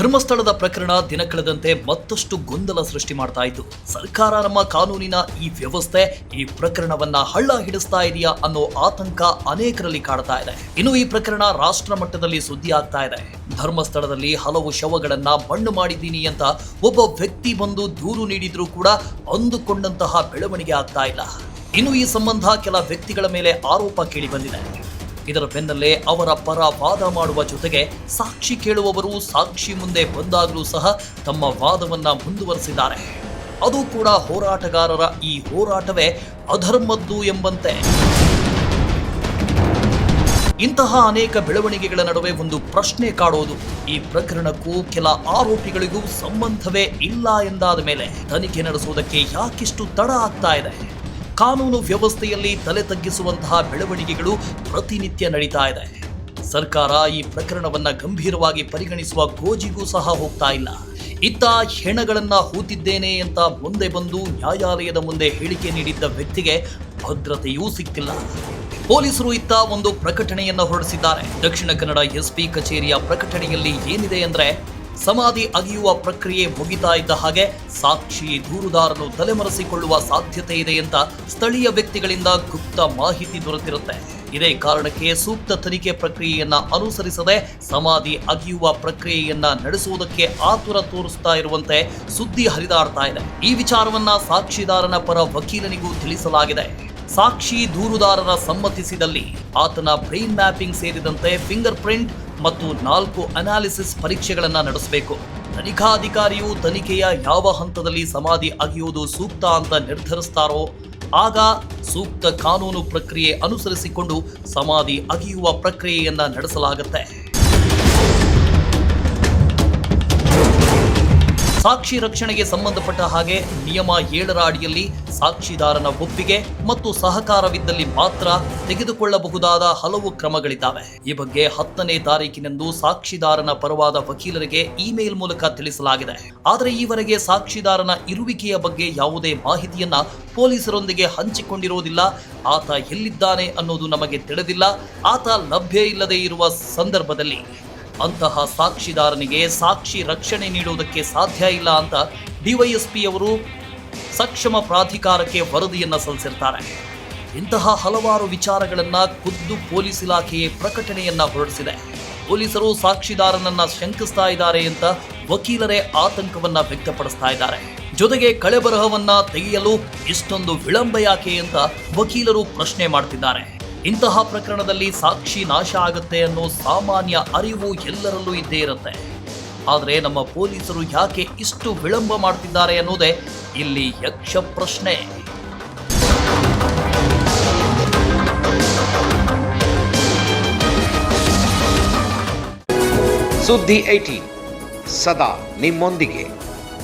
ಧರ್ಮಸ್ಥಳದ ಪ್ರಕರಣ ದಿನ ಕಳೆದಂತೆ ಮತ್ತಷ್ಟು ಗೊಂದಲ ಸೃಷ್ಟಿ ಮಾಡ್ತಾ ಇತ್ತು ಸರ್ಕಾರ ನಮ್ಮ ಕಾನೂನಿನ ಈ ವ್ಯವಸ್ಥೆ, ಈ ಪ್ರಕರಣವನ್ನ ಹಳ್ಳ ಹಿಡಿಸ್ತಾ ಇದೆಯಾ ಅನ್ನೋ ಆತಂಕ ಅನೇಕರಲ್ಲಿ ಕಾಡ್ತಾ ಇದೆ. ಇನ್ನು ಈ ಪ್ರಕರಣ ರಾಷ್ಟ್ರ ಮಟ್ಟದಲ್ಲಿ ಸುದ್ದಿ ಆಗ್ತಾ ಇದೆ. ಧರ್ಮಸ್ಥಳದಲ್ಲಿ ಹಲವು ಶವಗಳನ್ನ ಮಣ್ಣು ಮಾಡಿದ್ದೀನಿ ಅಂತ ಒಬ್ಬ ವ್ಯಕ್ತಿ ಬಂದು ದೂರು ನೀಡಿದ್ರೂ ಕೂಡ ಅಂದುಕೊಂಡಂತಹ ಬೆಳವಣಿಗೆ ಆಗ್ತಾ ಇಲ್ಲ. ಇನ್ನು ಈ ಸಂಬಂಧ ಕೆಲ ವ್ಯಕ್ತಿಗಳ ಮೇಲೆ ಆರೋಪ ಕೇಳಿ ಬಂದಿದೆ. ಇದರ ಬೆನ್ನಲ್ಲೇ ಅವರ ಪರ ವಾದ ಮಾಡುವ ಜೊತೆಗೆ ಸಾಕ್ಷಿ ಕೇಳುವವರು ಸಾಕ್ಷಿ ಮುಂದೆ ಬಂದಾಗಲೂ ಸಹ ತಮ್ಮ ವಾದವನ್ನ ಮುಂದುವರೆಸಿದ್ದಾರೆ. ಅದು ಕೂಡ ಹೋರಾಟಗಾರರ ಈ ಹೋರಾಟವೇ ಅಧರ್ಮದ್ದು ಎಂಬಂತೆ. ಇಂತಹ ಅನೇಕ ಬೆಳವಣಿಗೆಗಳ ನಡುವೆ ಒಂದು ಪ್ರಶ್ನೆ ಕಾಡೋದು. ಈ ಪ್ರಕರಣಕ್ಕೂ ಕೆಲ ಆರೋಪಿಗಳಿಗೂ ಸಂಬಂಧವೇ ಇಲ್ಲ ಎಂದಾದ ಮೇಲೆ ತನಿಖೆ ನಡೆಸುವುದಕ್ಕೆ ಯಾಕಿಷ್ಟು ತಡ ಆಗ್ತಾ ಇದೆ? ಕಾನೂನು ವ್ಯವಸ್ಥೆಯಲ್ಲಿ ತಲೆ ತಗ್ಗಿಸುವಂತಹ ಬೆಳವಣಿಗೆಗಳು ಪ್ರತಿನಿತ್ಯ ನಡೀತಾ ಇದೆ. ಸರ್ಕಾರ ಈ ಪ್ರಕರಣವನ್ನ ಗಂಭೀರವಾಗಿ ಪರಿಗಣಿಸುವ ಗೋಜಿಗೂ ಸಹ ಹೋಗ್ತಾ ಇಲ್ಲ. ಇತ್ತ ಹೆಣಗಳನ್ನ ಹೂತಿದ್ದೇನೆ ಅಂತ ಮುಂದೆ ಬಂದು ನ್ಯಾಯಾಲಯದ ಮುಂದೆ ಹೇಳಿಕೆ ನೀಡಿದ್ದ ವ್ಯಕ್ತಿಗೆ ಭದ್ರತೆಯೂ ಸಿಕ್ಕಿಲ್ಲ. ಪೊಲೀಸರು ಇತ್ತ ಒಂದು ಪ್ರಕಟಣೆಯನ್ನ ಹೊರಡಿಸಿದ್ದಾರೆ. ದಕ್ಷಿಣ ಕನ್ನಡ ಎಸ್ಪಿ ಕಚೇರಿಯ ಪ್ರಕಟಣೆಯಲ್ಲಿ ಏನಿದೆ ಅಂದ್ರೆ ಸಮಾಧಿ ಅಗಿಯುವ ಪ್ರಕ್ರಿಯೆ ಮುಗಿತಾ ಇದ್ದ ಹಾಗೆ ಸಾಕ್ಷಿ ದೂರುದಾರನು ತಲೆಮರೆಸಿಕೊಳ್ಳುವ ಸಾಧ್ಯತೆ ಇದೆ ಅಂತ ಸ್ಥಳೀಯ ವ್ಯಕ್ತಿಗಳಿಂದ ಗುಪ್ತ ಮಾಹಿತಿ ದೊರೆತಿರುತ್ತೆ. ಇದೇ ಕಾರಣಕ್ಕೆ ಸೂಕ್ತ ತನಿಖೆ ಪ್ರಕ್ರಿಯೆಯನ್ನ ಅನುಸರಿಸದೆ ಸಮಾಧಿ ಅಗಿಯುವ ಪ್ರಕ್ರಿಯೆಯನ್ನ ನಡೆಸುವುದಕ್ಕೆ ಆತುರ ತೋರಿಸ್ತಾ ಇರುವಂತೆ ಸುದ್ದಿ ಹರಿದಾಡ್ತಾ ಇದೆ. ಈ ವಿಚಾರವನ್ನ ಸಾಕ್ಷಿದಾರನ ಪರ ವಕೀಲನಿಗೂ ತಿಳಿಸಲಾಗಿದೆ. ಸಾಕ್ಷಿ ದೂರುದಾರರ ಸಮ್ಮತಿಸಿದಲ್ಲಿ ಆತನ ಬ್ರೈನ್ ಮ್ಯಾಪಿಂಗ್ ಸೇರಿದಂತೆ ಫಿಂಗರ್ ಪ್ರಿಂಟ್ ಮತ್ತು ನಾಲ್ಕು ಅನಾಲಿಸಿಸ್ ಪರೀಕ್ಷೆಗಳನ್ನು ನಡೆಸಬೇಕು. ತನಿಖಾಧಿಕಾರಿಯು ತನಿಖೆಯ ಯಾವ ಹಂತದಲ್ಲಿ ಸಮಾಧಿ ಅಗೆಯುವುದು ಸೂಕ್ತ ಅಂತ ನಿರ್ಧರಿಸ್ತಾರೋ, ಆಗ ಸೂಕ್ತ ಕಾನೂನು ಪ್ರಕ್ರಿಯೆ ಅನುಸರಿಸಿಕೊಂಡು ಸಮಾಧಿ ಅಗೆಯುವ ಪ್ರಕ್ರಿಯೆಯನ್ನ ನಡೆಸಲಾಗುತ್ತೆ. ಸಾಕ್ಷಿ ರಕ್ಷಣೆಗೆ ಸಂಬಂಧಪಟ್ಟ ಹಾಗೆ ನಿಯಮ ಏಳರ ಅಡಿಯಲ್ಲಿ ಸಾಕ್ಷಿದಾರನ ಒಪ್ಪಿಗೆ ಮತ್ತು ಸಹಕಾರವಿದ್ದಲ್ಲಿ ಮಾತ್ರ ತೆಗೆದುಕೊಳ್ಳಬಹುದಾದ ಹಲವು ಕ್ರಮಗಳಿದ್ದಾವೆ. ಈ ಬಗ್ಗೆ ಹತ್ತನೇ ತಾರೀಕಿನಂದು ಸಾಕ್ಷಿದಾರನ ಪರವಾದ ವಕೀಲರಿಗೆ ಇಮೇಲ್ ಮೂಲಕ ತಿಳಿಸಲಾಗಿದೆ. ಆದರೆ ಈವರೆಗೆ ಸಾಕ್ಷಿದಾರನ ಇರುವಿಕೆಯ ಬಗ್ಗೆ ಯಾವುದೇ ಮಾಹಿತಿಯನ್ನ ಪೊಲೀಸರೊಂದಿಗೆ ಹಂಚಿಕೊಂಡಿರುವುದಿಲ್ಲ. ಆತ ಎಲ್ಲಿದ್ದಾನೆ ಅನ್ನೋದು ನಮಗೆ ತಿಳಿದಿಲ್ಲ. ಆತ ಲಭ್ಯ ಇಲ್ಲದೆ ಇರುವ ಸಂದರ್ಭದಲ್ಲಿ ಅಂತಹ ಸಾಕ್ಷಿದಾರನಿಗೆ ಸಾಕ್ಷಿ ರಕ್ಷಣೆ ನೀಡುವುದಕ್ಕೆ ಸಾಧ್ಯ ಇಲ್ಲ ಅಂತ ಡಿವೈಎಸ್ಪಿಯವರು ಸಕ್ಷಮ ಪ್ರಾಧಿಕಾರಕ್ಕೆ ವರದಿಯನ್ನು ಸಲ್ಲಿಸಿರ್ತಾರೆ. ಇಂತಹ ಹಲವಾರು ವಿಚಾರಗಳನ್ನ ಖುದ್ದು ಪೊಲೀಸ್ ಇಲಾಖೆಯೇ ಪ್ರಕಟಣೆಯನ್ನ ಹೊರಡಿಸಿದೆ. ಪೊಲೀಸರು ಸಾಕ್ಷಿದಾರನನ್ನ ಶಂಕಿಸ್ತಾ ಇದ್ದಾರೆ ಅಂತ ವಕೀಲರೇ ಆತಂಕವನ್ನ ವ್ಯಕ್ತಪಡಿಸ್ತಾ ಇದ್ದಾರೆ. ಜೊತೆಗೆ ಕಳೆಬರಹವನ್ನ ತೆಗೆಯಲು ಇಷ್ಟೊಂದು ವಿಳಂಬ ಯಾಕೆ ಅಂತ ವಕೀಲರು ಪ್ರಶ್ನೆ ಮಾಡ್ತಿದ್ದಾರೆ. ಇಂತಹ ಪ್ರಕರಣದಲ್ಲಿ ಸಾಕ್ಷಿ ನಾಶ ಆಗುತ್ತೆ ಅನ್ನೋ ಸಾಮಾನ್ಯ ಅರಿವು ಎಲ್ಲರಲ್ಲೂ ಇದ್ದೇ ಇರುತ್ತೆ. ಆದರೆ ನಮ್ಮ ಪೊಲೀಸರು ಯಾಕೆ ಇಷ್ಟು ವಿಳಂಬ ಮಾಡ್ತಿದ್ದಾರೆ ಅನ್ನೋದೇ ಇಲ್ಲಿ ಯಕ್ಷ ಪ್ರಶ್ನೆ. ಸುದ್ದಿ ಐಟಿ ಸದಾ ನಿಮ್ಮೊಂದಿಗೆ.